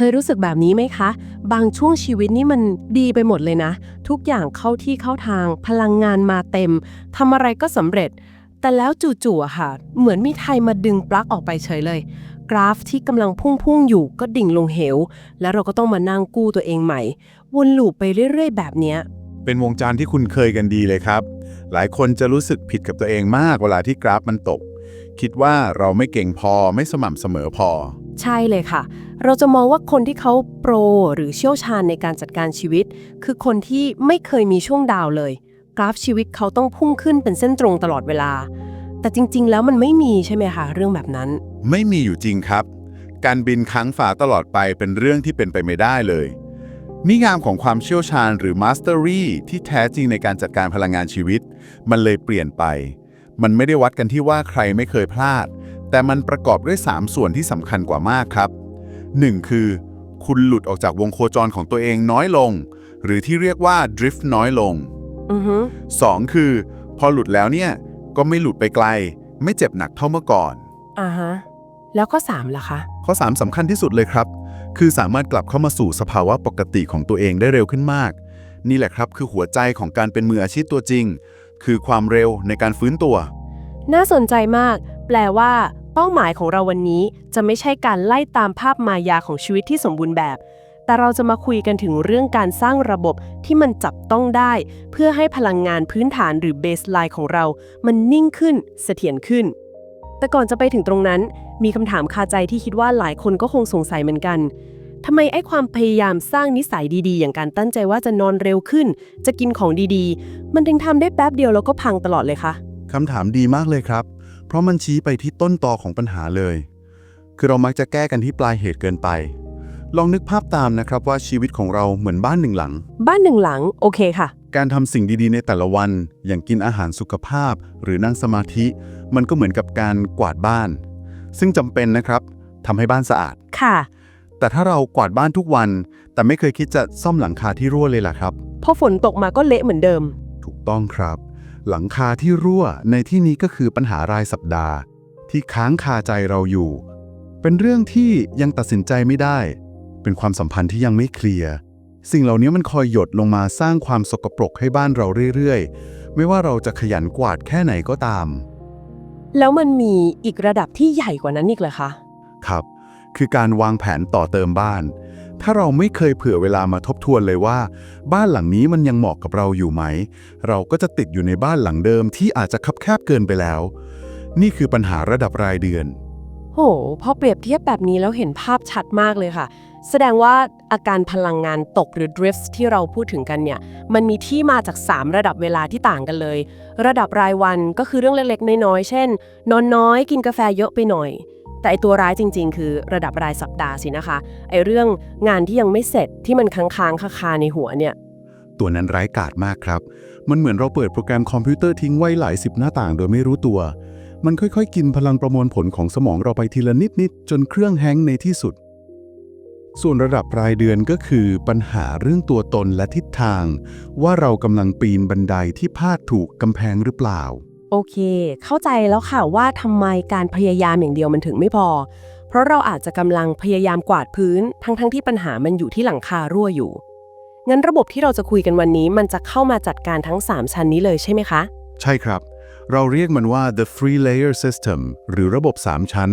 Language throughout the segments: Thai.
เคยรู้สึกแบบนี้ไหมคะ บางช่วงชีวิตนี่มันดีไปหมดเลยนะ ทุกอย่างเข้าที่เข้าทาง พลังงานมาเต็มทำอะไรก็สำเร็จ แต่แล้วจู่ๆอะค่ะ เหมือนมีใครมาดึงปลั๊กออกไปเฉยเลย กราฟที่กำลังพุ่งๆอยู่ก็ดิ่งลงเหว แล้วเราก็ต้องมานั่งกู้ตัวเองใหม่ วนลูปไปเรื่อย ๆ แบบเนี้ยเป็นวงจรที่คุณเคยกันดีเลยครับ หลายคนจะรู้สึกผิดกับตัวเองมากเวลาที่กราฟมันตก คิดว่าเราไม่เก่งพอไม่สม่ำเสมอพอ ใช่เลยค่ะ เราจะมองว่าคนที่เขาโปรหรือเชี่ยวชาญในการจัดการชีวิต คือคนที่ไม่เคยมีช่วงดาวเลย กราฟชีวิตเขาต้องพุ่งขึ้นเป็นเส้นตรงตลอดเวลา แต่จริง ๆ แล้วมันไม่มีใช่ไหมคะเรื่องแบบนั้น ไม่มีอยู่จริงครับ การบินค้างฝาตลอดไปเป็นเรื่องที่เป็นไปไม่ได้เลย นิยามของความเชี่ยวชาญหรือ mastery ที่แท้จริงในการจัดการพลังงานชีวิต มันเลยเปลี่ยนไป มันไม่ได้วัดกันที่ว่าใครไม่เคยพลาด แต่มันประกอบด้วย 3 ส่วนที่สำคัญกว่ามากครับ 1. คือ คุณหลุดออกจากวงโคจรของตัวเองน้อยลง หรือที่เรียกว่า drift น้อยลงอือฮึ 2. คือ พอหลุดแล้วเนี่ย ก็ไม่หลุดไปไกล ไม่เจ็บหนักเท่าเมื่อก่อนอ่าฮะแล้วก็สามล่ะคะ ข้อ 3สำคัญที่สุดเลยครับ คือสามารถกลับเข้ามาสู่สภาวะปกติของตัวเองได้เร็วขึ้นมาก นี่แหละครับคือหัวใจของการเป็นมืออาชีพตัวจริง คือความเร็วในการฟื้นตัว น่าสนใจมาก แปลว่า เป้าหมายของเราวันนี้จะไม่ใช่การไล่ตามภาพมายาของชีวิตที่สมบูรณ์แบบ แต่เราจะมาคุยกันถึงเรื่องการสร้างระบบที่มันจับต้องได้ เพื่อให้พลังงานพื้นฐานหรือเบสไลน์ของเรา มันนิ่งขึ้น เสถียรขึ้น แต่ก่อนจะไปถึงตรงนั้น มีคำถามคาใจที่คิดว่าหลายคนก็คงสงสัยเหมือนกันทำไมไอ้ความพยายามสร้างนิสัยดีๆ อย่างการตั้งใจว่าจะนอนเร็วขึ้น จะกินของดีๆ มันถึงทำได้แป๊บเดียวแล้วก็พังตลอดเลยคะคำถามดีมากเลยครับ เพราะมันชี้ไปที่ต้นตอของปัญหาเลย คือเรามักจะแก้กันที่ปลายเหตุเกินไป ลองนึกภาพตามนะครับว่าชีวิตของเราเหมือนบ้านหนึ่งหลัง บ้านหนึ่งหลัง โอเคค่ะ การทำสิ่งดีๆในแต่ละวัน อย่างกินอาหารสุขภาพ หรือนั่งสมาธิ มันก็เหมือนกับการกวาดบ้าน ซึ่งจำเป็นนะครับทำให้บ้านสะอาด ค่ะ แต่ถ้าเรากวาดบ้านทุกวัน แต่ไม่เคยคิดจะซ่อมหลังคาที่รั่วเลยล่ะครับ พอฝนตกมาก็เละเหมือนเดิม ถูกต้องครับ หลังคาที่รั่วในที่นี้ก็คือปัญหารายสัปดาห์ ที่ค้างคาใจเราอยู่ เป็นเรื่องที่ยังตัดสินใจไม่ได้ เป็นความสัมพันธ์ที่ยังไม่เคลียร์สิ่งเหล่านี้มันคอยหยดลงมาสร้างความสกปรกให้บ้านเราเรื่อยๆ ไม่ว่าเราจะขยันกวาดแค่ไหนก็ตาม แล้วมันมีอีกระดับที่ใหญ่กว่านั้นอีกเหรอคะ ครับ คือการวางแผนต่อเติมบ้าน ถ้าเราไม่เคยเผื่อเวลามาทบทวนเลยว่า บ้านหลังนี้มันยังเหมาะกับเราอยู่ไหม เราก็จะติดอยู่ในบ้านหลังเดิมที่อาจจะคับแคบเกินไปแล้ว นี่คือปัญหาระดับรายเดือน โหพอเปรียบเทียบแบบนี้แล้วเห็นภาพชัดมากเลยค่ะ แสดงว่าอาการพลังงานตกหรือ drift ที่เราพูดถึงกันเนี่ย มันมีที่มาจาก 3 ระดับเวลาที่ต่างกันเลย ระดับรายวันก็คือเรื่องเล็กๆน้อยๆเช่น นอนน้อยกินกาแฟเยอะไปหน่อย แต่ไอตัวร้ายจริง ๆ คือระดับรายสัปดาห์สินะคะ ไอเรื่องงานที่ยังไม่เสร็จที่มันค้างๆคาๆในหัวเนี่ย ตัวนั้นร้ายกาจมากครับ มันเหมือนเราเปิดโปรแกรมคอมพิวเตอร์ทิ้งไว้หลายสิบหน้าต่างโดยไม่รู้ตัว มันค่อยๆ กินพลังประมวลผลของสมองเราไปทีละนิดๆจนเครื่องแฮงก์ในที่สุด ส่วนระดับรายเดือนก็คือ ปัญหาเรื่องตัวตนและทิศทาง ว่าเรากำลังปีนบันไดที่พาดถูกกำแพงหรือเปล่า โอเค เข้าใจแล้วค่ะว่าทำไมการพยายามอย่างเดียวมันถึงไม่พอ เพราะเราอาจจะกำลังพยายามกวาดพื้น ทั้งๆทที่ปัญหามันอยู่ที่หลังคารั่วอยู่ งั้นระบบที่เราจะคุยกันวันนี้มันจะเข้ามาจัดการทั้ง 3 ชั้นนี้เลยใช่ไหมคะ ใช่ครับ เราเรียกมันว่า the three layer system หรือระบบ 3 ชั้น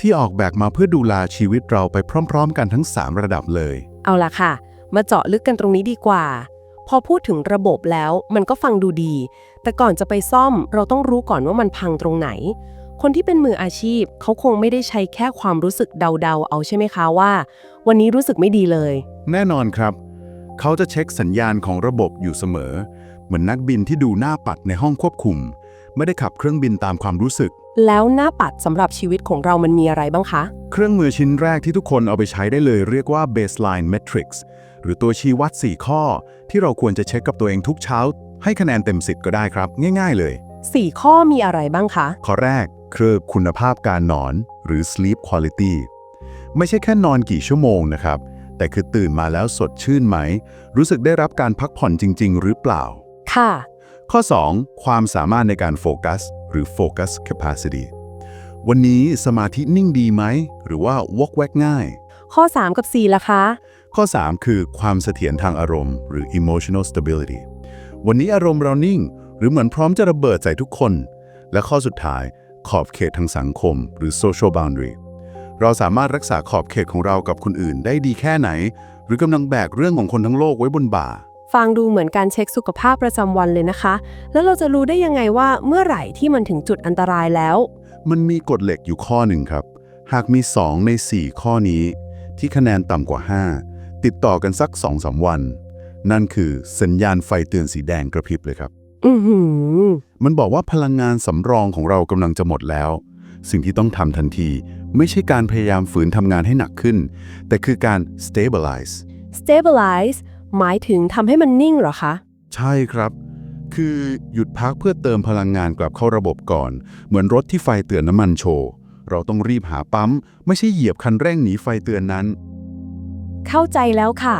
ที่ออกแบบมาเพื่อดูแลชีวิตเราไปพร้อม ๆ กันทั้ง 3 ระดับเลย เอาล่ะค่ะ มาเจาะลึกกันตรงนี้ดีกว่า พอพูดถึงระบบแล้วมันก็ฟังดูดี แต่ก่อนจะไปซ่อมเราต้องรู้ก่อนว่ามันพังตรงไหน คนที่เป็นมืออาชีพเขาคงไม่ได้ใช้แค่ความรู้สึกเดาๆ เอาใช่ไหมคะว่า วันนี้รู้สึกไม่ดีเลย แน่นอนครับ เขาจะเช็คสัญญาณของระบบอยู่เสมอ เหมือนนักบินที่ดูหน้าปัดในห้องควบคุม ไม่ได้ขับเครื่องบินตามความรู้สึก แล้วหน้าปัดสำหรับชีวิตของเรามันมีอะไรบ้างคะ เครื่องมือชิ้นแรกที่ทุกคนเอาไปใช้ได้เลยเรียกว่า baseline metrics หรือตัวชี้วัด 4 ข้อ ที่เราควรจะเช็คกับตัวเองทุกเช้า ให้คะแนนเต็ม 10 ก็ได้ครับ ง่าย ๆ เลย 4 ข้อมีอะไรบ้างคะ ข้อแรกคือคุณภาพการนอน หรือ sleep quality ไม่ใช่แค่นอนกี่ชั่วโมงนะครับ แต่คือตื่นมาแล้วสดชื่นไหม รู้สึกได้รับการพักผ่อนจริง ๆ หรือเปล่า ค่ะ ข้อ 2 ความสามารถในการโฟกัส หรือ focus capacity วันนี้สมาธินิ่งดีไหม หรือว่าวอกแวกง่าย ข้อ 3 กับ 4ล่ะคะ ข้อ 3 คือความเสถียรทางอารมณ์ หรือ emotional stability วันนี้อารมณ์เรานิ่ง หรือเหมือนพร้อมจะระเบิดใส่ทุกคน และข้อสุดท้าย ขอบเขตทางสังคม หรือ social boundary เราสามารถรักษาขอบเขตของเรากับคนอื่นได้ดีแค่ไหน หรือกำลังแบกเรื่องของคนทั้งโลกไว้บนบ่า ฟังดูเหมือนการเช็คสุขภาพประจำวันเลยนะคะ แล้วเราจะรู้ได้ยังไงว่าเมื่อไหร่ที่มันถึงจุดอันตรายแล้ว มันมีกฎเหล็กอยู่ข้อหนึ่งครับ หากมี 2 ใน 4 ข้อนี้ ที่คะแนนต่ำกว่า 5 ติดต่อกันสัก2-3วัน นั่นคือสัญญาณไฟเตือนสีแดงกระพริบเลยครับอือหือมันบอกว่าพลังงานสำรองของเรากำลังจะหมดแล้ว สิ่งที่ต้องทำทันที ไม่ใช่การพยายามฝืนทำงานให้หนักขึ้น แต่คือการ stabilize stabilize หมายถึงทำให้มันนิ่งเหรอคะ ใช่ครับ คือหยุดพักเพื่อเติมพลังงานกลับเข้าระบบก่อน เหมือนรถที่ไฟเตือนน้ำมันโชว์ เราต้องรีบหาปั๊ม ไม่ใช่เหยียบคันเร่งหนีไฟเตือนนั้น เข้าใจแล้วค่ะ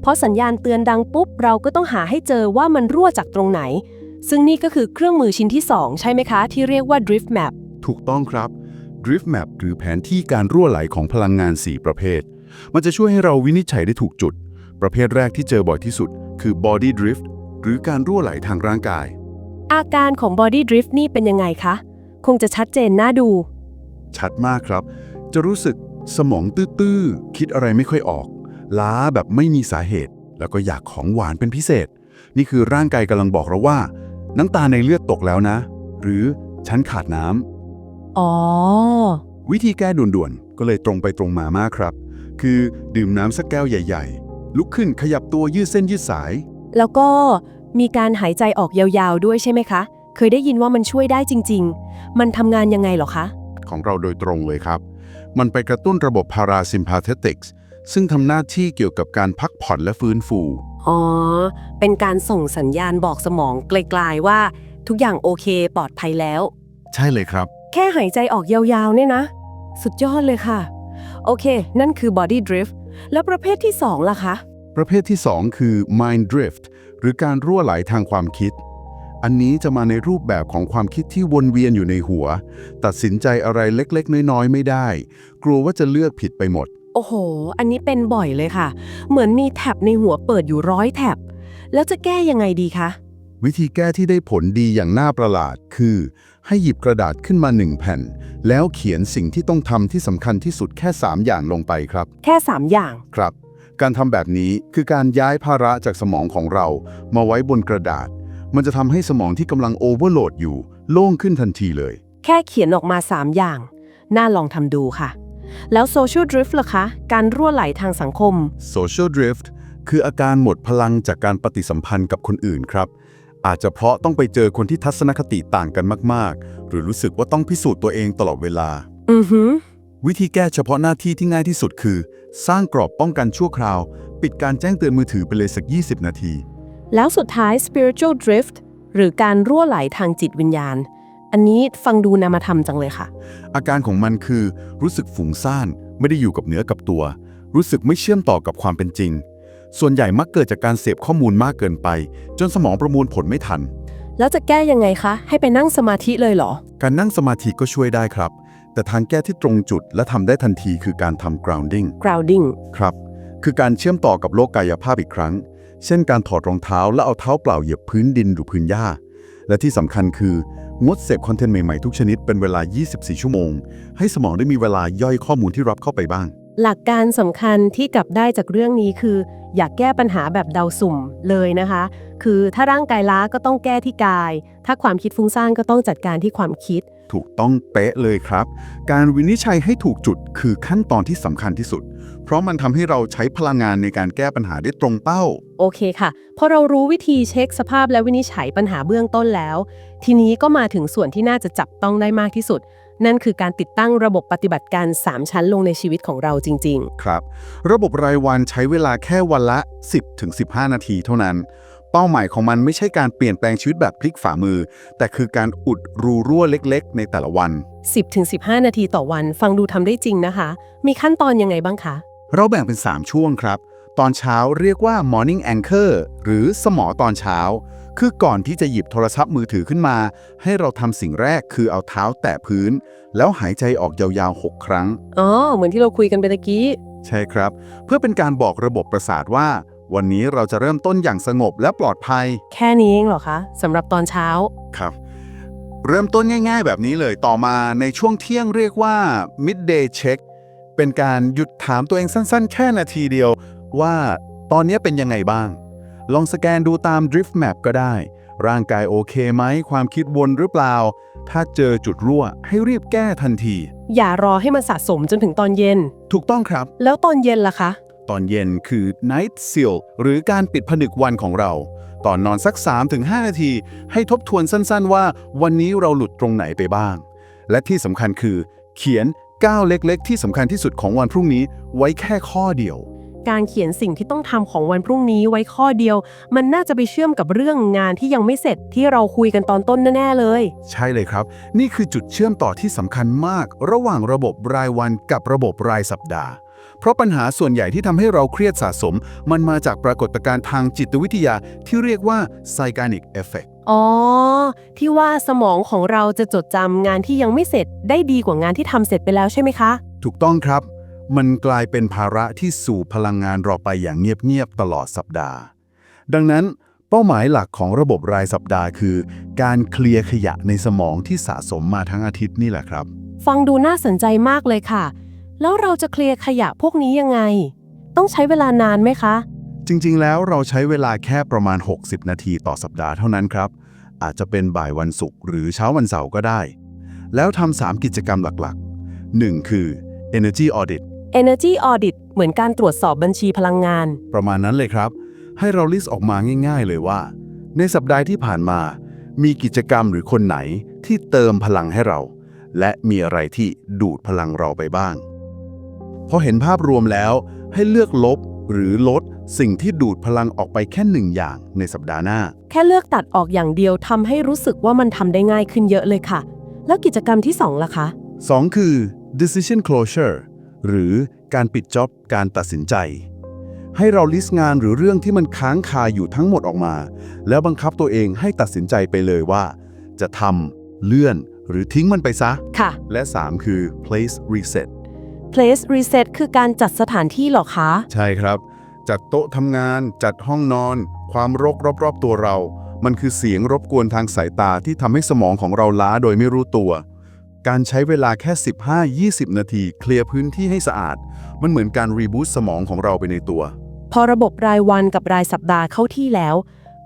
เพราะสัญญาณเตือนดังปุ๊บ เราก็ต้องหาให้เจอว่ามันรั่วจากตรงไหน ซึ่งนี่ก็คือเครื่องมือชิ้นที่ 2 ใช่ไหมคะ ที่เรียกว่า drift map ถูกต้องครับ Drift Map หรือแผนที่การรั่วไหลของพลังงาน 4 ประเภท มันจะช่วยให้เราวินิจฉัยได้ถูกจุด ประเภทแรกที่เจอบ่อยที่สุด คือ Body Drift หรือการรั่วไหลทางร่างกาย อาการของ body drift นี่เป็นยังไงคะ คงจะชัดเจนน่าดู ชัดมากครับ จะรู้สึกสมองตื้อๆ คิดอะไรไม่ค่อยออก ล้าแบบไม่มีสาเหตุ แล้วก็อยากของหวานเป็นพิเศษ นี่คือร่างกายกำลังบอกเราว่า น้ำตาในเลือดตกแล้วนะ หรือฉันขาดน้ำอ๋อ วิธีแก้ด่วนๆ ก็เลยตรงไปตรงมามากครับ คือดื่มน้ำสักแก้วใหญ่ ๆ ลุกขึ้นขยับตัวยืดเส้นยืดสาย แล้วก็มีการหายใจออกยาวๆด้วยใช่ไหมคะ เคยได้ยินว่ามันช่วยได้จริง ๆ มันทำงานยังไงเหรอคะ ของเราโดยตรงเลยครับ มันไปกระตุ้นระบบ parasympathetics ซึ่ งทำหน้าที่เกี่ยวกับการพักผ่อนและฟื้นฟู อ๋อ เป็นการส่งสัญญาณบอกสมองไกลๆว่า ทุกอย่างโอเคปลอดภัยแล้ว ใช่เลยครับ แค่หายใจออกยาวๆเนี่ยนะ สุดยอดเลยค่ะ โอเค นั่นคือ body drift แล้วประเภทที่ 2 ล่ะคะ ประเภทที่ 2 คือ mind drift หรือการรั่วไหลทางความคิด อันนี้จะมาในรูปแบบของความคิดที่วนเวียนอยู่ในหัว ตัดสินใจอะไรเล็กๆ น้อยๆ ไม่ได้ กลัวว่าจะเลือกผิดไปหมด โอ้โห อันนี้เป็นบ่อยเลยค่ะ เหมือนมีแท็บในหัวเปิดอยู่ร้อยแท็บ แล้วจะแก้ยังไงดีคะ วิธีแก้ที่ได้ผลดีอย่างน่าประหลาดคือ ให้หยิบกระดาษขึ้นมาหนึ่งแผ่น แล้วเขียนสิ่งที่ต้องทำที่สำคัญที่สุดแค่ 3 อย่างลงไปครับ แค่ 3 อย่าง ครับ การทำแบบนี้คือการย้ายภาระจากสมองของเรา มาไว้บนกระดาษ มันจะทำให้สมองที่กำลังโอเวอร์โหลดอยู่ โล่งขึ้นทันทีเลย แค่เขียนออกมา 3 อย่าง น่าลองทำดูค่ะ แล้ว social drift ล่ะคะ การรั่วไหลทางสังคม Social Drift คืออาการหมดพลังจากการปฏิสัมพันธ์กับคนอื่นครับ อาจจะเพราะต้องไปเจอคนที่ทัศนคติต่างกันมาก ๆ หรือรู้สึกว่าต้องพิสูจน์ตัวเองตลอดเวลา อือหือวิธีแก้เฉพาะหน้าที่ที่ง่ายที่สุดคือ สร้างกรอบป้องกันชั่วคราว ปิดการแจ้งเตือนมือถือไปเลยสัก 20 นาที แล้วสุดท้าย spiritual drift หรือการรั่วไหลทางจิตวิญญาณ อันนี้ฟังดูนามธรรมจังเลยค่ะ อาการของมันคือรู้สึกฝุ่งซ่าน ไม่ได้อยู่กับเนื้อกับตัว รู้สึกไม่เชื่อมต่อกับความเป็นจริง ส่วนใหญ่มักเกิดจากการเสพข้อมูลมากเกินไป จนสมองประมวลผลไม่ทัน แล้วจะแก้ยังไงคะ ให้ไปนั่งสมาธิเลยเหรอ การนั่งสมาธิก็ช่วยได้ครับ แต่ทางแก้ที่ตรงจุดและทำได้ทันทีคือการทำ grounding grounding ครับ คือการเชื่อมต่อกับโลกกายภาพอีกครั้ง เช่นการถอดรองเท้าแล้วเอาเท้าเปล่าเหยียบพื้นดินหรือพื้นหญ้า และที่สำคัญคือ งดเสพคอนเทนต์ใหม่ๆทุกชนิดเป็นเวลา 24 ชั่วโมง ให้สมองได้มีเวลาย่อยข้อมูลที่รับเข้าไปบ้าง หลักการสำคัญที่กลับได้จากเรื่องนี้คือ อยากแก้ปัญหาแบบเดาสุ่มเลยนะคะ คือถ้าร่างกายล้าก็ต้องแก้ที่กาย ถ้าความคิดฟุ้งซ่านก็ต้องจัดการที่ความคิด ถูกต้องเป๊ะเลยครับ การวินิจฉัยให้ถูกจุดคือขั้นตอนที่สำคัญที่สุด เพราะมันทำให้เราใช้พลังงานในการแก้ปัญหาได้ตรงเป้า โอเคค่ะ พอเรารู้วิธีเช็คสภาพและวินิจฉัยปัญหาเบื้องต้นแล้ว ทีนี้ก็มาถึงส่วนที่น่าจะจับต้องได้มากที่สุด นั่นคือการติดตั้งระบบปฏิบัติการ 3 ชั้นลงในชีวิตของเราจริงครับ ระบบรายวันใช้เวลาแค่วันละ 10-15 นาทีเท่านั้น เป้าหมายของมันไม่ใช่การเปลี่ยนแปลงชีวิตแบบพลิกฝ่ามือ แต่คือการอุดรูรั่วเล็กๆ ในแต่ละวันๆ10-15 นาทีต่อวัน ฟังดูทำได้จริงนะคะ มีขั้นตอนยังไงบ้างคะ เราแบ่งเป็น 3 ช่วงครับ ตอนเช้าเรียกว่า morning anchor หรือสมอตอนเช้า คือก่อนที่จะหยิบโทรศัพท์มือถือขึ้นมา ให้เราทำสิ่งแรกคือเอาเท้าแตะพื้น แล้วหายใจออกยาวๆ 6 ครั้ง อ๋อ เหมือนที่เราคุยกันไปตะกี้ ใช่ครับ เพื่อเป็นการบอกระบบประสาทว่า วันนี้เราจะเริ่มต้นอย่างสงบและปลอดภัย แค่นี้เองเหรอคะสำหรับตอนเช้า ครับ เริ่มต้นง่ายๆ แบบนี้เลยต่อมาในช่วงเที่ยงเรียกว่า midday check เป็นการหยุดถามตัวเองสั้นๆ แค่นาทีเดียว ว่าตอนนี้เป็นยังไงบ้าง ลองสแกนดูตาม drift map ก็ได้ ร่างกายโอเคไหม ความคิดวนหรือเปล่า ถ้าเจอจุดรั่วให้รีบแก้ทันที อย่ารอให้มันสะสมจนถึงตอนเย็น ถูกต้องครับ แล้วตอนเย็นล่ะคะ ตอนเย็นคือ night seal หรือการปิดผนึกวันของเรา ตอนนอนสัก 3-5 นาที ให้ทบทวนสั้นๆ ว่าวันนี้เราหลุดตรงไหนไปบ้าง และที่สำคัญคือ เขียนก้าวเล็กๆ ที่สำคัญที่สุดของวันพรุ่งนี้ไว้แค่ข้อเดียว การเขียนสิ่งที่ต้องทำของวันพรุ่งนี้ไว้ข้อเดียว มันน่าจะไปเชื่อมกับเรื่องงานที่ยังไม่เสร็จที่เราคุยกันตอนต้นแน่ๆเลย ใช่เลยครับ นี่คือจุดเชื่อมต่อที่สำคัญมาก ระหว่างระบบรายวันกับระบบรายสัปดาห์ เพราะปัญหาส่วนใหญ่ที่ทำให้เราเครียดสะสม มันมาจากปรากฏการณ์ทางจิตวิทยาที่เรียกว่า Zeigarnik Effect อ๋อ ที่ว่าสมองของเราจะจดจำงานที่ยังไม่เสร็จได้ดีกว่างานที่ทำเสร็จไปแล้วใช่ไหมคะ ถูกต้องครับ มันกลายเป็นภาระที่สู่พลังงานเราไปอย่างเงียบๆตลอดสัปดาห์ ดังนั้นเป้าหมายหลักของระบบรายสัปดาห์คือ การเคลียร์ขยะในสมองที่สะสมมาทั้งอาทิตย์นี่แหละครับ ฟังดูน่าสนใจมากเลยค่ะ แล้วเราจะเคลียร์ขยะพวกนี้ยังไง ต้องใช้เวลานานไหมคะ จริงๆ แล้วเราใช้เวลาแค่ประมาณ 60 นาทีต่อสัปดาห์เท่านั้นครับ อาจจะเป็นบ่ายวันศุกร์หรือเช้าวันเสาร์ก็ได้ แล้วทำ3กิจกรรมหลักๆ 1 คือ Energy Audit Energy Audit เหมือนการตรวจสอบบัญชีพลังงาน ประมาณนั้นเลยครับ ให้เราลิสต์ออกมาง่าย ๆ เลยว่า ในสัปดาห์ที่ผ่านมา มีกิจกรรมหรือคนไหนที่เติมพลังให้เรา และมีอะไรที่ดูดพลังเราไปบ้าง พอเห็นภาพรวมแล้วให้เลือกลบหรือลดสิ่งที่ดูดพลังออกไปแค่หนึ่งอย่างในสัปดาห์หน้า แค่เลือกตัดออกอย่างเดียวทำให้รู้สึกว่ามันทำได้ง่ายขึ้นเยอะเลยค่ะ แล้วกิจกรรมที่ 2 ล่ะคะ 2 คือ decision closure หรือการปิดจ็อบการตัดสินใจ ให้เราลิสต์งานหรือเรื่องที่มันค้างคาอยู่ทั้งหมดออกมา แล้วบังคับตัวเองให้ตัดสินใจไปเลยว่า จะทำเลื่อน หรือทิ้งมันไปซะ ค่ะ และ 3 คือ place reset Place Reset คือการจัดสถานที่เหรอคะ ใช่ครับ จัดโต๊ะทำงาน จัดห้องนอน ความรกรอบๆตัวเรา มันคือเสียงรบกวนทางสายตาที่ทำให้สมองของเราล้าโดยไม่รู้ตัว การใช้เวลาแค่ 15-20 นาที เคลียร์พื้นที่ให้สะอาด มันเหมือนการรีบูตสมองของเราไปในตัว พอระบบรายวันกับรายสัปดาห์เข้าที่แล้ว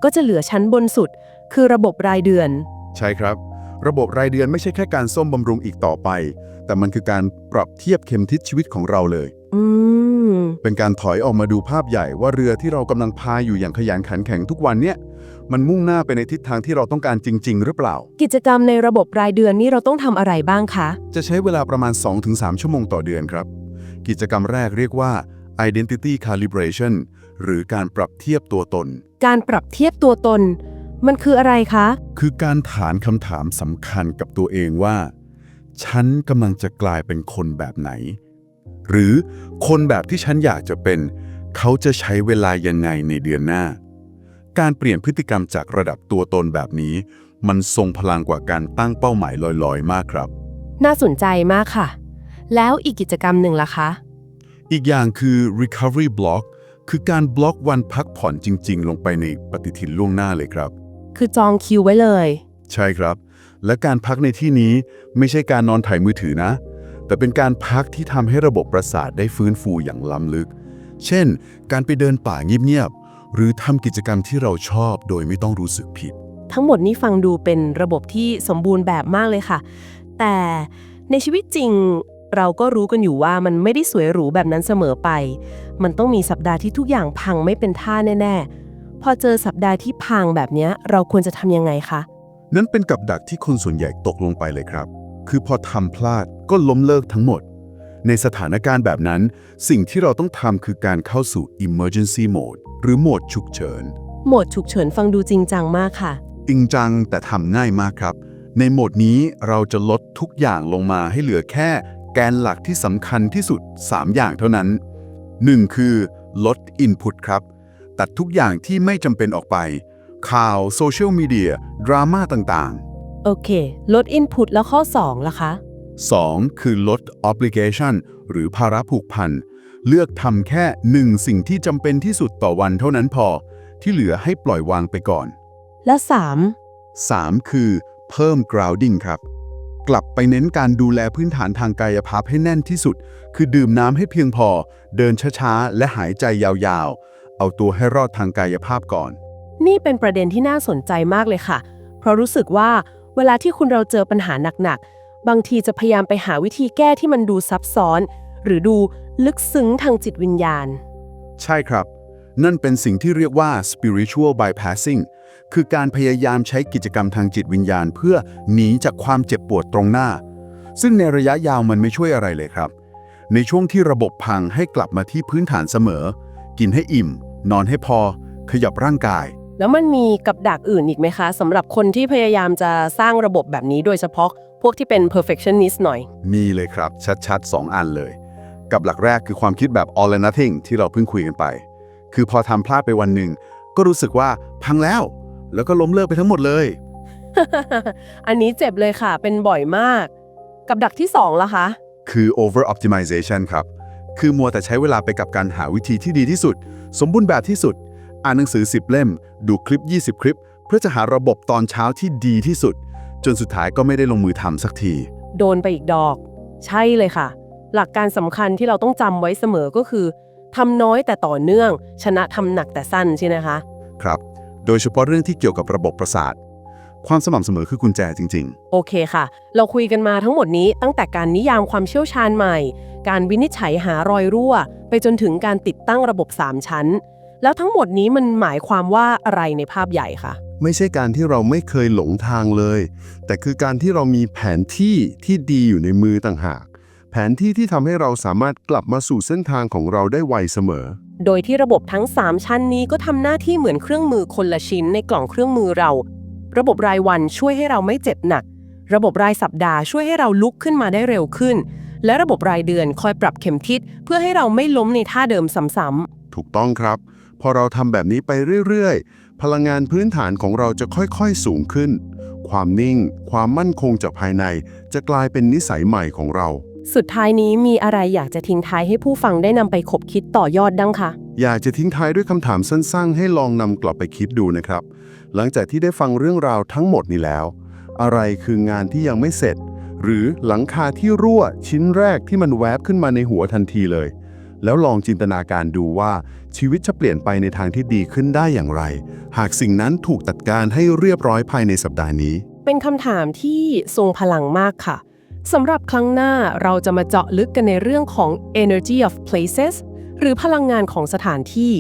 ก็จะเหลือชั้นบนสุด คือระบบรายเดือน ใช่ครับ ระบบรายเดือนไม่ใช่แค่การส้มบำรุงอีกต่อไป แต่มันคือการปรับเทียบเข็มทิศชีวิตของเราเลย อืม เป็นการถอยออกมาดูภาพใหญ่ว่าเรือที่เรากำลังพายอยู่อย่างขยันขันแข็งทุกวันเนี่ย มันมุ่งหน้าไปในทิศทางที่เราต้องการจริง ๆ หรือเปล่า กิจกรรมในระบบรายเดือนนี่เราต้องทำอะไรบ้างคะ จะใช้เวลาประมาณ 2-3 ชั่วโมงต่อเดือนครับ กิจกรรมแรกเรียกว่า identity calibration หรือการปรับเทียบตัวตน การปรับเทียบตัวตน มันคืออะไรคะ คือการถามคำถามสำคัญกับตัวเองว่า ฉันกำลังจะกลายเป็นคนแบบไหน หรือคนแบบที่ฉันอยากจะเป็น เขาจะใช้เวลายังไงในเดือนหน้า การเปลี่ยนพฤติกรรมจากระดับตัวตนแบบนี้ มันทรงพลังกว่าการตั้งเป้าหมายลอยๆ มากครับ น่าสนใจมากค่ะ แล้วอีกกิจกรรมหนึ่งล่ะคะ อีกอย่างคือ recovery block คือการบล็อกวันพักผ่อนจริง ๆ ลงไปในปฏิทินล่วงหน้าเลยครับ คือจองคิวไว้เลย ใช่ครับ และการพักในที่นี้ไม่ใช่การนอนถ่ายมือถือนะ แต่เป็นการพักที่ทำให้ระบบประสาทได้ฟื้นฟูอย่างล้ำลึก เช่น การไปเดินป่าเงียบๆ หรือทำกิจกรรมที่เราชอบโดยไม่ต้องรู้สึกผิด ทั้งหมดนี้ฟังดูเป็นระบบที่สมบูรณ์แบบมากเลยค่ะ แต่ในชีวิตจริงเราก็รู้กันอยู่ว่ามันไม่ได้สวยหรูแบบนั้นเสมอไป มันต้องมีสัปดาห์ที่ทุกอย่างพังไม่เป็นท่าแน่ ๆ พอเจอสัปดาห์ที่พังแบบนี้เราควรจะทำยังไงคะ นั่นเป็นกับดักที่คนส่วนใหญ่ตกลงไปเลยครับ คือพอทำพลาดก็ล้มเลิกทั้งหมด ในสถานการณ์แบบนั้น สิ่งที่เราต้องทำคือการเข้าสู่ emergency mode หรือโหมดฉุกเฉิน โหมดฉุกเฉินฟังดูจริงจังมากค่ะ จริงจังแต่ทำง่ายมากครับ ในโหมดนี้เราจะลดทุกอย่างลงมาให้เหลือแค่ แกนหลักที่สำคัญที่สุด 3 อย่างเท่านั้น 1. คือลด Input ครับ ตัดทุกอย่างที่ไม่จำเป็นออกไป ข่าวโซเชียลมีเดียดราม่าต่างโอเค ลด Input แล้วข้อ2ล่ะคะ ๆ 2. คือลด Obligation หรือภาระผูกพัน เลือกทำแค่หนึ่งสิ่งที่จำเป็นที่สุดต่อวันเท่านั้นพอ ที่เหลือให้ปล่อยวางไปก่อน และ 3. คือเพิ่ม grounding ครับ กลับไปเน้นการดูแลพื้นฐานทางกายภาพให้แน่นที่สุด คือดื่มน้ำให้เพียงพอ เดินช้าๆ และหายใจยาวๆ เอาตัวให้รอดทางกายภาพก่อน3 นี่เป็นประเด็นที่น่าสนใจมากเลยค่ะ เพราะรู้สึกว่าเวลาที่คุณเราเจอปัญหาหนักๆ บางทีจะพยายามไปหาวิธีแก้ที่มันดูซับซ้อน หรือดูลึกซึ้งทางจิตวิญญาณ ใช่ครับ นั่นเป็นสิ่งที่เรียกว่า spiritual bypassing คือการพยายามใช้กิจกรรมทางจิตวิญญาณ เพื่อหนีจากความเจ็บปวดตรงหน้า ซึ่งในระยะยาวมันไม่ช่วยอะไรเลยครับ ในช่วงที่ระบบพังให้กลับมาที่พื้นฐานเสมอ กินให้อิ่ม นอนให้พอ ขยับร่างกาย แล้วมันมีกับดักอื่นอีกไหมคะสำหรับคนที่พยายามจะสร้างระบบแบบนี้โดยเฉพาะ พวกที่เป็น perfectionist หน่อย มีเลยครับ ชัดๆ 2 อันเลย กับหลักแรกคือความคิดแบบ all or nothing ที่เราเพิ่งคุยกันไป คือพอทำพลาดไปวันหนึ่ง ก็รู้สึกว่าพังแล้ว แล้วก็ล้มเลิกไปทั้งหมดเลย อันนี้เจ็บเลยค่ะ เป็นบ่อยมาก กับดักที่2ล่ะคะ คือ over optimization ครับ คือมัวแต่ใช้เวลาไปกับการหาวิธีที่ดีที่สุด สมบูรณ์แบบที่สุด อ่านหนังสือ 10 เล่ม ดูคลิป 20 คลิป เพื่อจะหาระบบตอนเช้าที่ดีที่สุด จนสุดท้ายก็ไม่ได้ลงมือทำสักที โดนไปอีกดอก ใช่เลยค่ะ หลักการสำคัญที่เราต้องจำไว้เสมอก็คือทำน้อยแต่ต่อเนื่อง ชนะทำหนักแต่สั้นใช่ไหมคะ ครับ โดยเฉพาะเรื่องที่เกี่ยวกับระบบประสาท ความสม่ำเสมอคือกุญแจจริงๆโอเคค่ะ เราคุยกันมาทั้งหมดนี้ตั้งแต่การนิยามความเชี่ยวชาญใหม่ การวินิจฉัยหารอยรั่ว ไปจนถึงการติดตั้งระบบ 3 ชั้น แล้วทั้งหมดนี้มันหมายความว่าอะไรในภาพใหญ่คะไม่ใช่การที่เราไม่เคยหลงทางเลย แต่คือการที่เรามีแผนที่ที่ดีอยู่ในมือต่างหาก แผนที่ที่ทำให้เราสามารถกลับมาสู่เส้นทางของเราได้ไวเสมอ โดยที่ระบบทั้ง 3 ชั้นนี้ก็ทำหน้าที่เหมือนเครื่องมือคนละชิ้นในกล่องเครื่องมือเรา ระบบรายวันช่วยให้เราไม่เจ็บหนัก ระบบรายสัปดาห์ช่วยให้เราลุกขึ้นมาได้เร็วขึ้น และระบบรายเดือนคอยปรับเข็มทิศเพื่อให้เราไม่ล้มในท่าเดิมซ้ำถูกต้องครับ พอเราทำแบบนี้ไปเรื่อยๆ พลังงานพื้นฐานของเราจะค่อยๆสูงขึ้น ความนิ่ง ความมั่นคงจากภายใน จะกลายเป็นนิสัยใหม่ของเราๆสุดท้ายนี้มีอะไรอยากจะทิ้งท้ายให้ผู้ฟังได้นำไปขบคิดต่อยอดดังคะอยากจะทิ้งท้ายด้วยคำถามสั้นๆ ให้ลองนำกลับไปคิดดูนะครับ หลังจากที่ได้ฟังเรื่องราวทั้งหมดนี้แล้ว อะไรคืองานที่ยังไม่เสร็จ หรือหลังคาที่รั่วชิ้นแรกที่มันแวบขึ้นมาในหัวทันทีเลย แล้วลองจินตนาการดูว่าชีวิตจะเปลี่ยนไปในทางที่ดีขึ้นได้อย่างไร หากสิ่งนั้นถูกจัดการให้เรียบร้อยภายในสัปดาห์นี้ เป็นคำถามที่ทรงพลังมากค่ะสำหรับครั้งหน้าเราจะมาเจาะลึกกันในเรื่องของ energy of places หรือพลังงานของสถานที่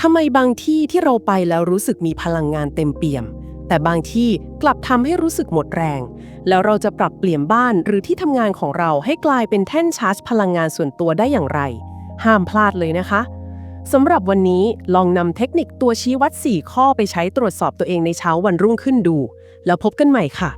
ทำไมบางที่ที่เราไปแล้วรู้สึกมีพลังงานเต็มเปี่ยม แต่บางที่กลับทำให้รู้สึกหมดแรง แล้วเราจะปรับเปลี่ยนบ้านหรือที่ทำงานของเราให้กลายเป็นแท่นชาร์จพลังงานส่วนตัวได้อย่างไร ห้ามพลาดเลยนะคะสำหรับวันนี้ลองนำเทคนิคตัวชี้วัด 4 ข้อไปใช้ตรวจสอบตัวเองในเช้าวันรุ่งขึ้นดู แล้วพบกันใหม่ค่ะ